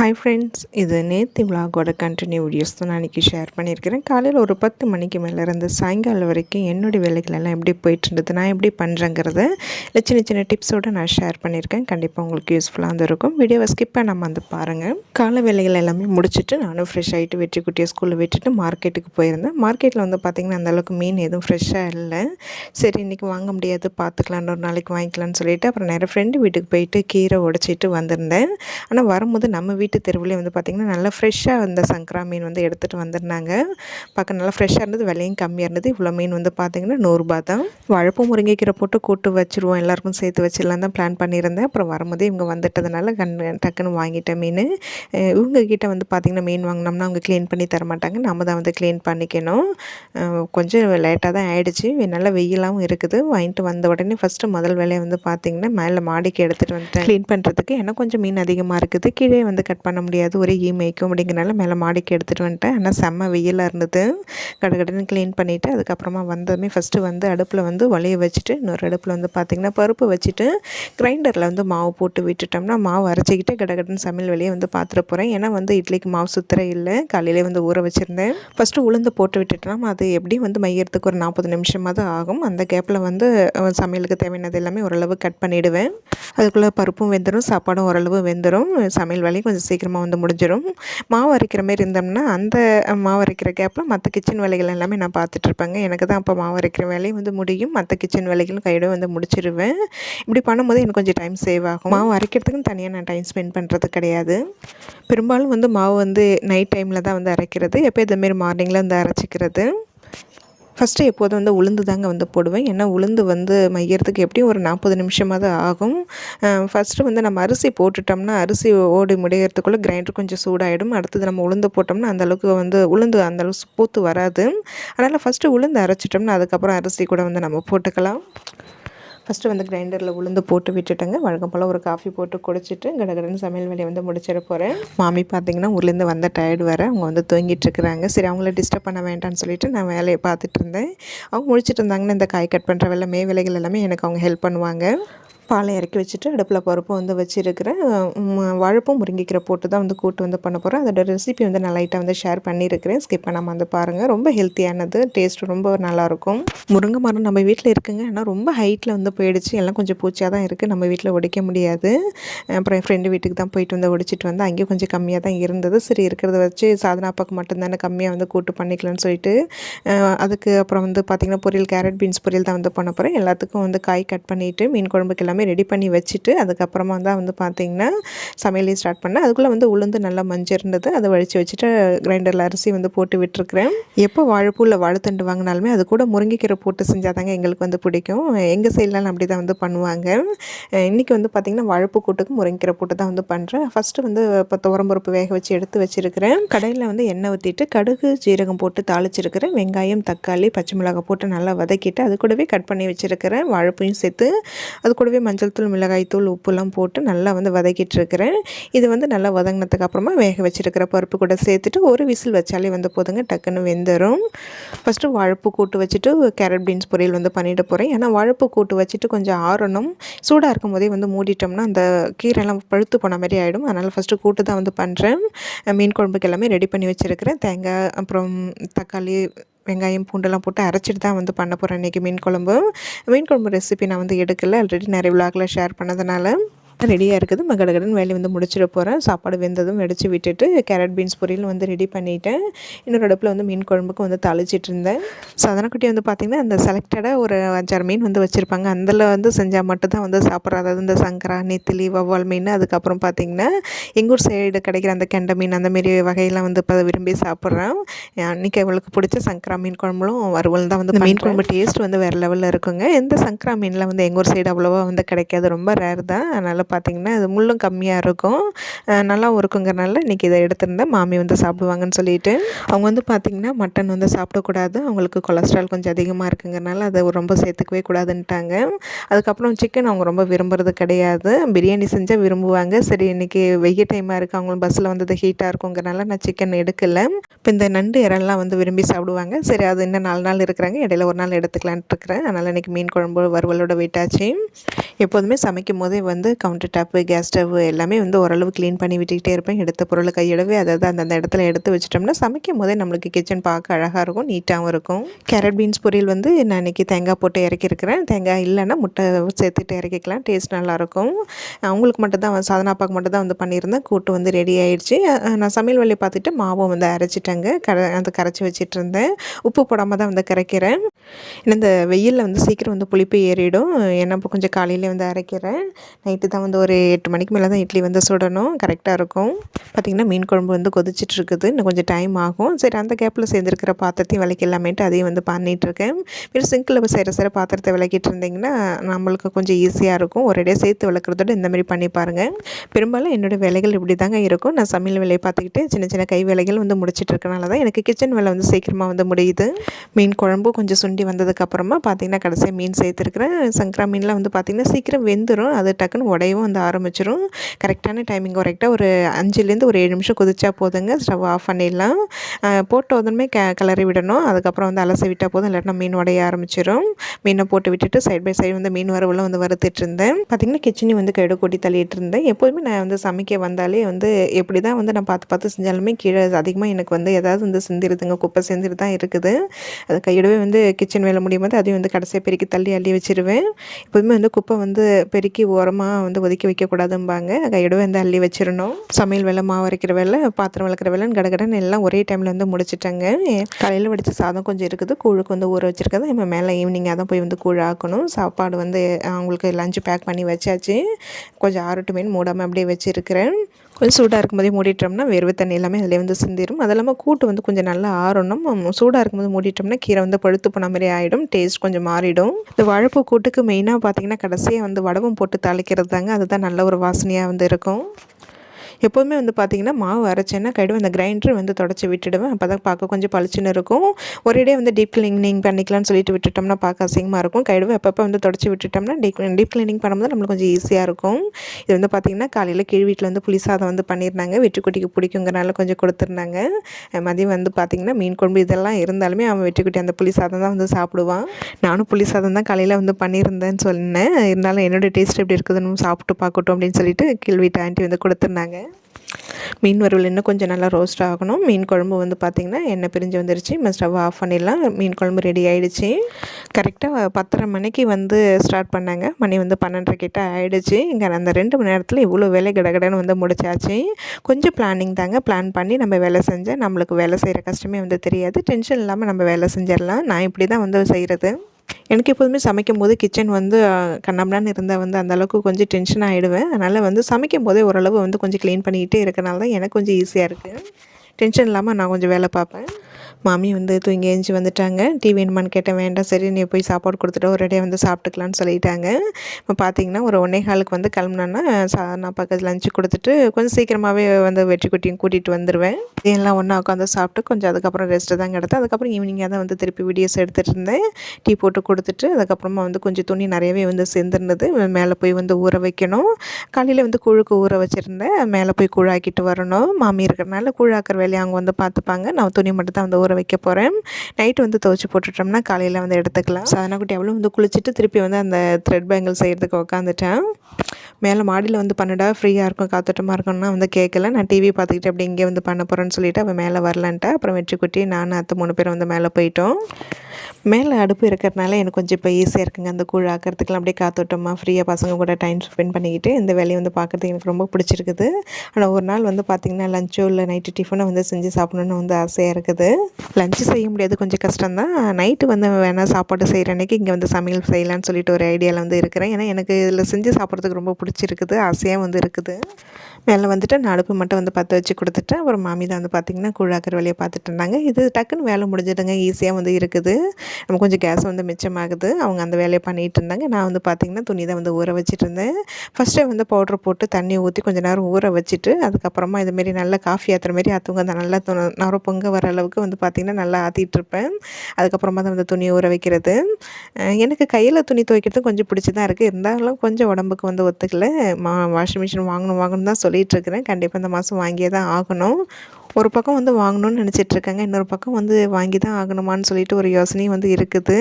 Hi friends இது நேத்தி விலாகோட continue videos தான் நான் இன்றைக்கி ஷேர் பண்ணியிருக்கிறேன். காலையில் ஒரு பத்து மணிக்கு மேலேருந்து சாயங்காலம் வரைக்கும் என்னுடைய வேலைகள் எல்லாம் எப்படி போயிட்டுருந்தது நான் எப்படி பண்ணுறேங்கிறத இல்லை சின்ன சின்ன டிப்ஸோடு நான் ஷேர் பண்ணியிருக்கேன். கண்டிப்பாக உங்களுக்கு யூஸ்ஃபுல்லாக வந்து இருக்கும் வீடியோவை ஸ்கிப்பாக நம்ம வந்து பாருங்கள் காலை வேலைகள் எல்லாமே முடிச்சுட்டு நானும் ஃப்ரெஷ் ஆகிட்டு வெற்றி குட்டியை ஸ்கூலில் விட்டுட்டு மார்க்கெட்டுக்கு போயிருந்தேன். மார்க்கெட்டில் வந்து பார்த்திங்கன்னா அந்தளவுக்கு மீன் எதுவும் ஃப்ரெஷ்ஷாக இல்லை. சரி இன்றைக்கி வாங்க முடியாது பார்த்துக்கலான்னு ஒரு நாளைக்கு வாங்கிக்கலான்னு சொல்லிட்டு அப்புறம் நிறைய ஃப்ரெண்டு வீட்டுக்கு போயிட்டு கீரை உடச்சிட்டு வந்திருந்தேன். ஆனால் வரும்போது நம்ம வீட்டு வீட்டு தெருவுலேயே வந்து பார்த்திங்கன்னா நல்லா ஃப்ரெஷ்ஷாக அந்த சங்கரா மீன் வந்து எடுத்துகிட்டு வந்திருந்தாங்க. பார்க்க நல்லா ஃப்ரெஷ்ஷாக இருந்தது விலையும் கம்மியாக இருந்தது. இவ்வளோ மீன் வந்து பார்த்திங்கன்னா நூறுரூபா தான். வழப்பு முருங்கைக்கீரை போட்டு கூட்டு வச்சுருவோம் எல்லாருக்கும் சேர்த்து வச்சிடலாம் தான் பிளான் பண்ணியிருந்தேன். அப்புறம் வரும்போது இவங்க வந்துட்டதுனால கண் டக்குன்னு வாங்கிட்டேன் மீன். இவங்க கிட்ட வந்து பார்த்திங்கன்னா மீன் வாங்கினோம்னா அவங்க க்ளீன் பண்ணி தர மாட்டாங்க நம்ம தான் வந்து க்ளீன் பண்ணிக்கணும். கொஞ்சம் லேட்டாக தான் ஆகிடுச்சு நல்லா வெயிலாகவும் இருக்குது. வாங்கிட்டு வந்த உடனே ஃபஸ்ட்டு முதல் வேலையை வந்து பார்த்திங்கன்னா மேலே மாடிக்கு எடுத்துகிட்டு வந்துட்டேன். க்ளீன் பண்ணுறதுக்கு ஏன்னா கொஞ்சம் மீன் அதிகமாக இருக்குது. கீழே வந்து கட் பண்ண முடியாது ஒரே ஈ மேய்க்கும் அப்படிங்கிறனால மேலே மாடிக்கு எடுத்துகிட்டு வந்துட்டேன். ஆனால் செம்ம வெயிலாக இருந்தது. கடகடன்னு க்ளீன் பண்ணிவிட்டு அதுக்கப்புறமா வந்ததுமே ஃபஸ்ட்டு வந்து அடுப்பில் வந்து வலைய வச்சுட்டு இன்னொரு அடுப்பில் வந்து பார்த்திங்கன்னா பருப்பு வச்சுட்டு கிரைண்டரில் வந்து மாவு போட்டு விட்டுட்டோம்னா மாவு அரைச்சிக்கிட்டு கடகடன்னு சமையல் வேலையை வந்து பார்த்துட்டு போகிறேன் ஏன்னா வந்து இட்லிக்கு மாவு சுத்தர இல்லை. காலையிலே வந்து ஊற வச்சுருந்தேன். ஃபஸ்ட்டு உளுந்து போட்டு விட்டுட்டோம். அது எப்படி வந்து மையறதுக்கு ஒரு நாற்பது நிமிஷமாக தான் ஆகும். அந்த கேப்பில் வந்து சமையலுக்கு தேவையானது எல்லாமே ஓரளவு கட் பண்ணிவிடுவேன் அதுக்குள்ளே பருப்பும் வெந்துடும் சாப்பாடும் ஓரளவு வெந்துடும் சமையல் வேலையும் கொஞ்சம் சீக்கிரமாக வந்து முடிஞ்சிடும் மாவு அரைக்கிற மாரி இருந்தோம்னா அந்த மாவு அரைக்கிற கேப்பில் மற்ற கிச்சன் வேலைகள் எல்லாமே நான் பார்த்துட்ருப்பேங்க எனக்கு தான் அப்போ மாவு அரைக்கிற வேலையும் வந்து முடியும். மற்ற கிச்சன் வேலைகளும் கையோட வந்து முடிச்சிடுவேன் இப்படி பண்ணும்போது எனக்கு கொஞ்சம் டைம் சேவ் ஆகும். மாவு அரைக்கிறதுக்குன்னு தனியாக நான் டைம் ஸ்பெண்ட் பண்ணுறது கிடையாது. பெரும்பாலும் வந்து மாவு வந்து நைட் டைமில் தான் வந்து அரைக்கிறது. எப்போ இதுமாரி மார்னிங்கில் வந்து அரைச்சிக்கிறது. ஃபஸ்ட்டு எப்போதும் வந்து உளுந்து தாங்க வந்து போடுவேன். ஏன்னா உளுந்து வந்து மையறதுக்கு எப்படியும் ஒரு நாற்பது நிமிஷமாக தான் ஆகும் ஃபஸ்ட்டு வந்து நம்ம அரிசி போட்டுட்டோம்னா அரிசி ஓடி முடியறதுக்குள்ளே கிரைண்டர் கொஞ்சம் சூடாகிடும் அடுத்தது நம்ம உளுந்து போட்டோம்னா அந்தளவுக்கு வந்து உளுந்து அந்தளவுக்கு பூத்து வராது. அதனால் ஃபஸ்ட்டு உளுந்து அரைச்சிட்டோம்னா அதுக்கப்புறம் அரிசி கூட வந்து நம்ம போட்டுக்கலாம். ஃபஸ்ட்டு வந்து கிரைண்டரில் உளுந்து போட்டு விட்டுட்டுங்க. வழக்கம் போல் ஒரு காஃபி போட்டு குடிச்சிட்டு கடகடன்னு சமையல் வேலையை வந்து முடிச்சிட போகிறேன் மாமி பார்த்தீங்கன்னா ஊர்லேருந்து வந்த டயர்டு வர அவங்க வந்து தூங்கிட்டு இருக்கிறாங்க. சரி அவங்கள டிஸ்டர்ப் பண்ண வேண்டாம்னு சொல்லிட்டு நான் வேலையை பார்த்துட்டு இருந்தேன். அவங்க முடிச்சிட்டு இருந்தாங்கன்னா இந்த காய் கட் பண்ணுற வேலை மே வேலைகள் எல்லாமே எனக்கு அவங்க ஹெல்ப் பண்ணுவாங்க. பாலை இறக்கி வச்சுட்டு அடுப்பில் பருப்பும் வந்து வச்சுருக்கிறேன். வழப்பும் முருங்கைக்கீரை போட்டு தான் வந்து கூட்டு வந்து பண்ண போகிறேன் அதோட ரெசிபி வந்து நான் லைட்டாக வந்து ஷேர் பண்ணியிருக்கிறேன் ஸ்கிப் பண்ணாமல் வந்து பாருங்கள் ரொம்ப ஹெல்த்தியானது டேஸ்ட் ரொம்ப நல்லாயிருக்கும். முருங்கை மரம் நம்ம வீட்டில் இருக்குங்க. ஆனால் ரொம்ப ஹைட்டில் வந்து போயிடுச்சு. எல்லாம் கொஞ்சம் பூச்சியாக தான் இருக்குது நம்ம வீட்டில் உடைக்க முடியாது. அப்புறம் என் ஃப்ரெண்டு வீட்டுக்கு தான் போயிட்டு வந்து உடைச்சிட்டு வந்து அங்கேயும் கொஞ்சம் கம்மியாக தான் இருந்தது. சரி இருக்கிறத வச்சு சாதனா பக்கம் மட்டும்தானே கம்மியாக வந்து கூட்டு பண்ணிக்கலாம்னு சொல்லிட்டு அதுக்கு அப்புறம் வந்து பார்த்திங்கன்னா பொரியல் கேரட் பீன்ஸ் பொரியல் தான் வந்து பண்ண போகிறேன் எல்லாத்துக்கும் வந்து காய் கட் பண்ணிவிட்டு மீன் குழம்புக்கு எல்லாமே எல்லாமே ரெடி பண்ணி வச்சுட்டு அதுக்கப்புறமா தான் வந்து பார்த்திங்கன்னா சமையலே ஸ்டார்ட் பண்ணேன். அதுக்குள்ளே வந்து உளுந்து நல்லா மஞ்சள் இருந்தது அதை வழித்து வச்சுட்டு கிரைண்டரில் அரிசி வந்து போட்டு விட்டுருக்குறேன். எப்போ வாழைப்பூவில் வாழைத்தண்டு வாங்கினாலுமே அது கூட முருங்கைக்கீரை போட்டு செஞ்சால் தாங்க எங்களுக்கு வந்து பிடிக்கும். எங்கள் சைட்லாம் அப்படி தான் வந்து பண்ணுவாங்க. இன்றைக்கி வந்து பார்த்திங்கன்னா வாழைப்பூ கூட்டுக்கு முருங்கைக்கீரை போட்டு தான் வந்து பண்ணுறேன் ஃபஸ்ட்டு வந்து இப்போ துவரம்பருப்பு வேக வச்சு எடுத்து வச்சுருக்கிறேன். கடையில் வந்து எண்ணெய் ஊற்றிட்டு கடுகு ஜீரகம் போட்டு தாளிச்சிருக்கிறேன். வெங்காயம் தக்காளி பச்சை மிளகாய் போட்டு நல்லா வதக்கிட்டு அது கூடவே கட் பண்ணி வச்சுருக்கிறேன். வாழைப்பையும் சேர்த்து அது கூடவே மஞ்சள் தூள் மிளகாய் தூள் உப்புலாம் போட்டு நல்லா வந்து வதக்கிட்டுருக்கிறேன். இது வந்து நல்லா வதங்கினதுக்கு அப்புறமா வேக வச்சுருக்கிற பருப்பு கூட சேர்த்துட்டு ஒரு விசில் வச்சாலே வந்து போதுங்க டக்குன்னு வெந்துடும் ஃபஸ்ட்டு வாழைப்பு கூட்டு வச்சுட்டு கேரட் பீன்ஸ் பொரியல் வந்து பண்ணிட்டு போகிறேன் ஏன்னா வாழைப்பு கூட்டு வச்சுட்டு கொஞ்சம் ஆறணும். சூடாக இருக்கும் போதே வந்து மூடிட்டோம்னா அந்த கீரைலாம் பழுத்து போன மாதிரி ஆகிடும் அதனால் ஃபஸ்ட்டு கூட்டு தான் வந்து பண்ணுறேன் மீன் குழம்புக்கு எல்லாமே ரெடி பண்ணி வச்சுருக்கிறேன். தேங்காய் அப்புறம் தக்காளி வெங்காயம் பூண்டெல்லாம் போட்டு அரைச்சிட்டு தான் வந்து பண்ண போகிறேன் இன்றைக்கி மீன் குழம்பு. மீன் குழம்பு ரெசிபி நான் வந்து எடுக்கல. ஆல்ரெடி நிறைய விழாக்களை ஷேர் பண்ணதுனால. ரெடியாக இருக்குது. மகடகடன் வேலையை வந்து முடிச்சிட போகிறேன் சாப்பாடு வெந்ததும் வெடிச்சு விட்டுட்டு கேரட் பீன்ஸ் பொரியல் வந்து ரெடி பண்ணிவிட்டேன் இன்னொரு அடுப்பில் வந்து மீன் குழம்புக்கு வந்து தாளிச்சிட்டு இருந்தேன். சாதனக்குட்டி வந்து பார்த்திங்கன்னா அந்த செலக்டடாக ஒரு அஞ்சாறு மீன் வந்து வச்சுருப்பாங்க. அதில் வந்து செஞ்சால் மட்டும் தான் வந்து சாப்பிட்றது அதாவது இந்த சங்கரா நெத்திலி வவ்வால் மீன் அதுக்கப்புறம் பார்த்திங்கன்னா எங்கூர் சைடு கிடைக்கிற அந்த கெண்டை மீன் அந்தமாரி வகையெல்லாம் வந்து இப்போ விரும்பி சாப்பிட்றேன். அன்றைக்கி அவளுக்கு பிடிச்ச சங்கரா மீன் குழம்புலும் வறுவல் தான் வந்து மீன் குழம்பு டேஸ்ட் வந்து வேறு லெவலில் இருக்குங்க. எந்த சங்கரா மீனில் வந்து எங்கூர் சைடு அவ்வளோவா வந்து கிடைக்காது. ரொம்ப ரேர் தான். அதனால் பார்த்திங்கன்னா அது முள்ளும் கம்மியாக இருக்கும். நல்லா இருக்குங்கிறனால இன்றைக்கி இதை எடுத்திருந்தேன் மாமி வந்து சாப்பிடுவாங்கன்னு சொல்லிட்டு. அவங்க வந்து பார்த்திங்கன்னா மட்டன் வந்து சாப்பிடக்கூடாது. அவங்களுக்கு கொலஸ்ட்ரால் கொஞ்சம் அதிகமாக இருக்குங்கிறனால அதை ரொம்ப சேர்த்துக்கவே கூடாதுன்ட்டாங்க. அதுக்கப்புறம் சிக்கன் அவங்க ரொம்ப விரும்புறது கிடையாது. பிரியாணி செஞ்சால் விரும்புவாங்க. சரி இன்றைக்கி வெயில் டைமாக இருக்குது அவங்களும் பஸ்ஸில் வந்தது ஹீட்டாக இருக்குங்கிறனால நான் சிக்கன் எடுக்கலை. இப்போ இந்த நண்டு இறெல்லாம் வந்து விரும்பி சாப்பிடுவாங்க. சரி அது இன்னும் நாலு நாள் இருக்கிறாங்க. இடையில ஒரு நாள் எடுத்துக்கலான்ட்டு இருக்கிறேன். அதனால் இன்றைக்கி மீன் குழம்பு வறுவலோட வெயிட்டாச்சு எப்போதுமே சமைக்கும் போதே வந்து count counter top gas stove எல்லாமே வந்து ஓரளவு க்ளீன் பண்ணி விட்டுக்கிட்டே இருப்பேன். எடுத்த பொருளை கையிடவே அதாவது அந்தந்த இடத்துல எடுத்து வச்சிட்டோம்னா சமைக்கும் போதே நம்மளுக்கு கிச்சன் பார்க்க அழகாக இருக்கும் நீட்டாகவும் இருக்கும். கேரட் பீன்ஸ் பொரியல் வந்து நான் இன்றைக்கி தேங்காய் போட்டு இறக்கிருக்கிறேன் தேங்காய் இல்லைன்னா முட்டை சேர்த்துட்டு இறக்கிக்கலாம். டேஸ்ட் நல்லாயிருக்கும் அவங்களுக்கு மட்டும் தான் சாதனாப்பாக்கு மட்டும் தான் வந்து பண்ணியிருந்தேன். கூட்டு வந்து ரெடி ஆகிடுச்சு நான் சமையல் வேலையை பார்த்துட்டு மாவும் வந்து அரைச்சிட்டேங்க. கரை அந்த கரைச்சி வச்சுட்டு இருந்தேன். உப்பு போடாமல் தான் வந்து கரைக்கிறேன். இந்த வெயிலில் வந்து சீக்கிரம் வந்து புளிப்பு ஏறிடும். ஏன்னா இப்போ கொஞ்சம் காலையிலே வந்து அரைக்கிறேன். நைட்டு தான் வந்து ஒரு எட்டு மணிக்கு மேலே தான் இட்லி வந்து சுடணும். கரெக்டாக இருக்கும். பார்த்திங்கன்னா மீன் குழம்பு வந்து கொதிச்சிட்டு இருக்குது இன்னும் கொஞ்சம் டைம் ஆகும். சரி அந்த கேப்பில் சேர்ந்துருக்கிற பாத்திரத்தையும் விளக்கி எல்லாமேட்டு அதையும் வந்து பண்ணிகிட்ருக்கேன் மீன் சிங்கில் செய்கிற சிற பாத்திரத்தை விளக்கிட்டு இருந்தீங்கன்னா நம்மளுக்கு கொஞ்சம் ஈஸியாக இருக்கும். ஒரேடியாக சேர்த்து விளக்குறதோட இந்தமாதிரி பண்ணி பாருங்கள் பெரும்பாலும் என்னோடய வேலைகள் இப்படி தாங்க இருக்கும். நான் சமையல் வேலையை பார்த்துக்கிட்டு சின்ன சின்ன கை வேலைகள் வந்து முடிச்சிட்டு இருக்கனால தான் எனக்கு கிச்சன் வேலை வந்து சீக்கிரமாக வந்து முடியுது. மீன் குழம்பு கொஞ்சம் சுண்டி வந்ததுக்கப்புறமா பார்த்தீங்கன்னா கடைசியாக மீன் சேர்த்துருக்குறேன். சங்கரா மீன்லாம் வந்து பார்த்திங்கன்னா சீக்கிரம் வெந்துடும் அது டக்குன்னு உடையவும் வந்து ஆரம்பிச்சிடும் கரெக்டான டைமிங் கரெக்டாக ஒரு அஞ்சுலேருந்து ஒரு ஏழு நிமிஷம் கொதிச்சா போதுங்க. ஸ்டவ் ஆஃப் பண்ணிடலாம். போட்ட உடனே க கிளறி விடணும். அதுக்கப்புறம் வந்து அலசி விட்டால் போதும். இல்லாட்டினா மீன் உடைய ஆரம்பிச்சிடும் மீனை போட்டு விட்டுட்டு சைட் பை சைடு வந்து மீன் வரவுலாம் வந்து வறுத்துட்டு இருந்தேன். பார்த்திங்கன்னா கிச்சனி வந்து கெடு கொட்டி தள்ளிட்டு இருந்தேன். எப்போதுமே நான் வந்து சமைக்க வந்தாலே வந்து எப்படி தான் வந்து நான் பார்த்து பார்த்து செஞ்சாலுமே கீழே அதிகமாக எனக்கு வந்து ஏதாவது வந்து சிந்திருதுங்க. குப்பை சிந்திட்டு தான் இருக்குது. அது கையிடவே வந்து கிச்சன் வேலை முடியும் போது அதையும் வந்து கடைசியாக பெருக்கி தள்ளி அள்ளி வச்சிருவேன். எப்போதுமே வந்து குப்பை வந்து பெருக்கி ஓரமாக வந்து ஒதுக்கி வைக்கக்கூடாதும்பாங்க. கையோடவே வந்து அள்ளி வச்சிடணும். சமையல் வேலை மாவு அரைக்கிற வேலை பாத்திரம் வளர்க்குற வேலைன்னு கடகடன் எல்லாம் ஒரே டைமில் வந்து முடிச்சிட்டாங்க. காலையில் வடித்த சாதம் கொஞ்சம் இருக்குது. கூழுக்கு வந்து ஊற வச்சிருக்கது நம்ம மேலே ஈவினிங்காக தான் போய் வந்து கூழ் ஆக்கணும். சாப்பாடு வந்து அவங்களுக்கு லஞ்சு பேக் பண்ணி வச்சாச்சு. கொஞ்சம் ஆறட்டுமேனு மூடாமல் அப்படியே வச்சுருக்கிறேன். கொஞ்சம் சூடாக இருக்கும்போதே மூடிட்டோம்னா வெறுவை தண்ணி எல்லாமே அதிலே வந்து சிந்திரும். அது இல்லாமல் கூட்டு வந்து கொஞ்சம் நல்லா ஆறணும். சூடாக இருக்கும்போது மூடிட்டோம்னா கீரை வந்து பழுத்து போன மாதிரி ஆகிடும் டேஸ்ட் கொஞ்சம் மாறிடும். இந்த வாழைப்பூ கூட்டுக்கு மெயினாக பார்த்திங்கன்னா கடைசியாக வந்து வடவும் போட்டு தாளிக்கிறது தாங்க அதுதான் நல்ல ஒரு வாசனையாக வந்து இருக்கும். எப்போதுமே வந்து பார்த்திங்கன்னா மாவு அரைச்சேன்னா கடுவு அந்த கிரைண்டர் வந்து தொடச்சி விட்டுடுவேன். அப்போ தான் பார்க்க கொஞ்சம் பளிச்சுன்னு இருக்கும். ஒரேடியே வந்து டீப் கிளீனிங் பண்ணிக்கலாம்னு சொல்லிட்டு விட்டுட்டோம்னா பார்க்க அசிங்கமாக இருக்கும். கடுவு எப்பப்போ வந்து தொடச்சி விட்டுட்டோம்னா டீப் டீப் கிளீனிங் பண்ணும்போது நம்மளுக்கு கொஞ்சம் ஈஸியாக இருக்கும். இது வந்து பார்த்திங்கன்னா காலையில் கீழ் வீட்டில் வந்து புளி சாதம் வந்து பண்ணியிருந்தாங்க வெட்டுக்குட்டிக்கு பிடிக்குங்கிறனால கொஞ்சம் கொடுத்துருந்தாங்க. மதியம் வந்து பார்த்திங்கன்னா மீன் குழம்பு இதெல்லாம் இருந்தாலுமே அவன் வெட்டுக்குட்டி அந்த புளி சாதம் தான் வந்து சாப்பிடுவான். நானும் புளி சாதம் தான் காலையில் வந்து பண்ணியிருந்தேன்னு சொன்னேன். இருந்தாலும் என்னோடய டேஸ்ட் எப்படி இருக்குதுன்னு சாப்பிட்டு பார்க்கட்டும் அப்படின்னு சொல்லிட்டு கீழ் வீட்டு ஆண்டி வந்து கொடுத்துருந்தாங்க. மீன் வறுவல் இன்னும் கொஞ்சம் நல்லா ரோஸ்ட் ஆகணும். மீன் குழம்பு வந்து பார்த்திங்கன்னா எண்ணெய் பிரிஞ்சு வந்துருச்சு. நம்ம ஸ்டவ் ஆஃப் பண்ணிடலாம். மீன் குழம்பு ரெடி ஆகிடுச்சு கரெக்டாக பத்தரை மணிக்கு வந்து ஸ்டார்ட் பண்ணாங்க. மணி வந்து பன்னெண்டரை கிட்ட ஆயிடுச்சு. இங்கே அந்த ரெண்டு மணி நேரத்தில் இவ்வளோ வேலை கடகடன்னு வந்து முடிச்சாச்சு. கொஞ்சம் பிளானிங் தாங்க. பிளான் பண்ணி நம்ம வேலை செஞ்சால் நம்மளுக்கு வேலை செய்கிற கஷ்டமே வந்து தெரியாது. டென்ஷன் இல்லாமல் நம்ம வேலை செஞ்சிடலாம். நான் இப்படி தான் வந்து செய்கிறது எனக்கு எப்போதுமே சமைக்கும் போது கிச்சன் வந்து கண்ணம்லான்னு இருந்தால் வந்து அந்தளவுக்கு கொஞ்சம் டென்ஷன் ஆகிடுவேன் அதனால் வந்து சமைக்கும் போதே ஓரளவு வந்து கொஞ்சம் க்ளீன் பண்ணிக்கிட்டே இருக்கனால தான் எனக்கு கொஞ்சம் ஈஸியாக இருக்குது டென்ஷன் இல்லாமல் நான் கொஞ்சம் வேலை பார்ப்பேன். மாமி வந்து தூங்கி எழுந்துச்சி வந்துட்டாங்க. டீ வேணுமான்னு கேட்டேன் வேண்டாம் சரி நீ போய் சாப்பாடு கொடுத்துட்டு ஒரேடியாக வந்து சாப்பிட்டுக்கலான்னு சொல்லிட்டாங்க. இப்போ பார்த்தீங்கன்னா ஒரு ஒன்றே காலுக்கு வந்து கிளம்புனோன்னா சா நான் பக்கத்தில் லஞ்சு கொடுத்துட்டு கொஞ்சம் சீக்கிரமாகவே வந்து வெற்றி குட்டியும் கூட்டிகிட்டு வந்துடுவேன் எல்லாம் ஒன்றா உட்காந்து சாப்பிட்டு கொஞ்சம் அதுக்கப்புறம் ரெஸ்ட்டு தான் கிடத்தேன் அதுக்கப்புறம் ஈவினிங்காக தான் வந்து திருப்பி வீடியோஸ் எடுத்துகிட்டு இருந்தேன். டீ போட்டு கொடுத்துட்டு அதுக்கப்புறமா வந்து கொஞ்சம் துணி நிறையவே வந்து சேர்ந்துருந்தது. மேலே போய் வந்து ஊற வைக்கணும். காலையில் வந்து கூழுக்கு ஊற வச்சுருந்தேன். மேலே போய் கூழாக்கிட்டு வரணும். மாமி இருக்கிறனால கூழாக்கிற வேலையை அவங்க வந்து பார்த்துப்பாங்க. நான் துணி மட்டும் தான் வந்து ஊற வைக்க போகிறேன் நைட்டு வந்து துவச்சி போட்டுட்டோம்னா காலையில் வந்து எடுத்துக்கலாம். சாதனா குட்டி அவ்வளோ வந்து குளிச்சுட்டு திருப்பி வந்து அந்த த்ரெட் பேங்கிள் செய்கிறதுக்கு உட்காந்துட்டேன் மேலே மாடியில் வந்து பண்ணடா ஃப்ரீயாக இருக்கும் காத்தோட்டமாக இருக்கும்னா வந்து கேட்கல நான் டிவி பார்த்துக்கிட்டு அப்படி இங்கே வந்து பண்ண போகிறேன்னு சொல்லிட்டு அவள் மேலே வரலன்ட்டு. அப்புறம் வெற்றி குட்டி நான் அத்தை மூணு பேரும் வந்து மேலே போயிட்டோம். மேலே அடுப்பு இருக்கிறதுனால எனக்கு கொஞ்சம் இப்போ ஈஸியாக இருக்குங்க. அந்த கூழ் ஆக்கிறதுக்குலாம் அப்படியே காத்தோட்டமாக ஃப்ரீயாக பசங்க கூட டைம் ஸ்பெண்ட் பண்ணிக்கிட்டு இந்த வேலையை வந்து பார்க்குறதுக்கு எனக்கு ரொம்ப பிடிச்சிருக்குது. ஆனால் ஒரு நாள் வந்து பார்த்திங்கன்னா லஞ்சோ இல்லை நைட்டு டிஃபனை வந்து செஞ்சு சாப்பிடணுன்னு வந்து ஆசையாக இருக்குது. லஞ்சு செய்ய முடியாது கொஞ்சம் கஷ்டம்தான். நைட்டு வந்து வேணால் சாப்பாடு செய்கிற அன்னைக்கு இங்கே வந்து சமையல் செய்யலான்னு சொல்லிட்டு ஒரு ஐடியாவில் வந்து இருக்கிறேன். ஏன்னா எனக்கு இதில் செஞ்சு சாப்பிட்றதுக்கு ரொம்ப பிடிச்சிருக்குது ஆசையாக வந்து இருக்குது. மேலே வந்துட்டு நான் அடுப்பு மட்டும் வந்து பற்ற வச்சு கொடுத்துட்டு அப்புறம் மாமி தான் வந்து பார்த்திங்கன்னா கூழாக்கிற வேலையை பார்த்துட்டு இருந்தாங்க. இது டக்குன்னு வேலை முடிஞ்சிடுங்க ஈஸியாக வந்து இருக்குது. நம்ம கொஞ்சம் கேஸ் வந்து மிச்சமாகுது. அவங்க அந்த வேலையை பண்ணிகிட்டு இருந்தாங்க. நான் வந்து பார்த்திங்கன்னா துணி தான் வந்து ஊற வச்சுட்டு இருந்தேன். ஃபஸ்ட்டே வந்து பவுட்ரு போட்டு தண்ணி ஊற்றி கொஞ்சம் நேரம் ஊற வச்சுட்டு அதுக்கப்புறமா இதுமாரி நல்லா காஃபி ஏற்றுற மாரி ஆற்றுங்க அந்த நல்லா து பொங்க வர அளவுக்கு வந்து பார்த்திங்கன்னா நல்லா ஆற்றிட்டு இருப்பேன் அதுக்கப்புறமா தான் வந்து துணி ஊற வைக்கிறது. எனக்கு கையில் துணி துவைக்கிறது கொஞ்சம் பிடிச்சி தான் இருக்குது இருந்தாலும் கொஞ்சம் உடம்புக்கு வந்து ஒத்துக்கல. மா வாஷிங் மிஷின் வாங்கணும் வாங்கணும் தான் சொல்லிகிட்ருக்கிறேன் கண்டிப்பாக இந்த மாதம் வாங்கியே தான் ஆகணும். ஒரு பக்கம் வந்து வாங்கணும்னு நினச்சிட்ருக்காங்க இன்னொரு பக்கம் வந்து வாங்கி தான் ஆகணுமான்னு சொல்லிட்டு ஒரு யோசனையும் வந்து இருக்குது.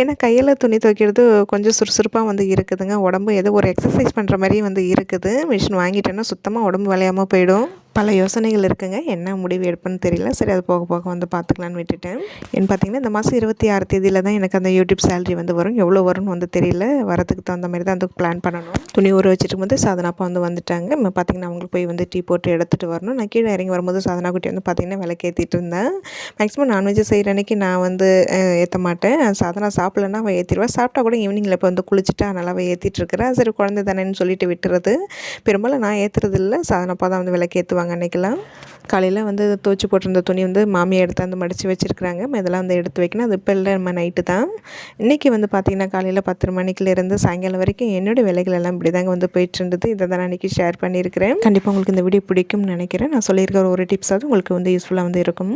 ஏன்னா கையில் துணி துவைக்கிறது கொஞ்சம் சுறுசுறுப்பாக வந்து இருக்குதுங்க. உடம்பு ஏதோ ஒரு எக்ஸசைஸ் பண்ணுற மாதிரியும் வந்து இருக்குது. மிஷின் வாங்கிட்டேன்னா சுத்தமாக உடம்பு விளையாமல் போயிடும். பல யோசனைகள் இருக்குங்க. என்ன முடிவு எடுப்பேன்னு தெரியல. சரி அது போக போக வந்து பார்த்துக்கலான்னு விட்டுட்டேன். ஏன்னு பார்த்தீங்கன்னா இந்த மாதம் இருபத்தி ஆறு தேதியில் தான் எனக்கு அந்த யூடியூப் சேலரி வந்து வரும். எவ்வளோ வரும்னு வந்து தெரியல. வரதுக்கு தகுந்த மாதிரி தான் அதுக்கு பிளான் பண்ணணும். துணி ஊற வச்சுட்டு போது சாதனாப்பா வந்து வந்துட்டாங்க. இப்போ பார்த்தீங்கன்னா அவங்களுக்கு போய் வந்து டீ போட்டு எடுத்துகிட்டு வரணும். நான் கீழே இறங்கி வரும்போது சாதனா குட்டி வந்து பார்த்தீங்கன்னா விளக்கேற்றிட்டு இருந்தேன். மேக்ஸிமம் நான்வெஜ் செய்கிற அன்றைக்கி நான் வந்து ஏற்ற மாட்டேன். சாதனா சாப்பிட்லன்னா அவள் ஏற்றிடுவேன் சாப்பிட்டா கூட ஈவினிங்கில் இப்போ வந்து குளிச்சுட்டு அதனால் அவள் ஏற்றிட்டு இருக்கிறேன் சரி குழந்தை தானேன்னு சொல்லிட்டு விட்டுறது. பெரும்பாலும் நான் ஏற்றுறது இல்லை சாதனாப்பா தான் வந்து விளக்கேற்றுவாங்க அன்றைக்கெல்லாம் காலையில் வந்து துவச்சி போட்டிருந்த துணி வந்து மாமியை எடுத்து வந்து மடித்து வச்சுருக்குறாங்க. இதெல்லாம் வந்து எடுத்து வைக்கணும். அது இப்போ இல்லை நம்ம நைட்டு தான். இன்றைக்கி வந்து பார்த்திங்கன்னா காலையில் பத்து மணிக்கிலேருந்து சாயங்காலம் வரைக்கும் என்னோடய வேலைகள் எல்லாம் இப்படி தாங்க வந்து போயிட்டு இருந்தது. இதை தான் அன்றைக்கி ஷேர் பண்ணியிருக்கிறேன். கண்டிப்பாக உங்களுக்கு இந்த வீடியோ பிடிக்கும்னு நினைக்கிறேன். நான் சொல்லியிருக்கிற ஒரு டிப்ஸாவது உங்களுக்கு வந்து யூஸ்ஃபுல்லாக வந்து இருக்கும்.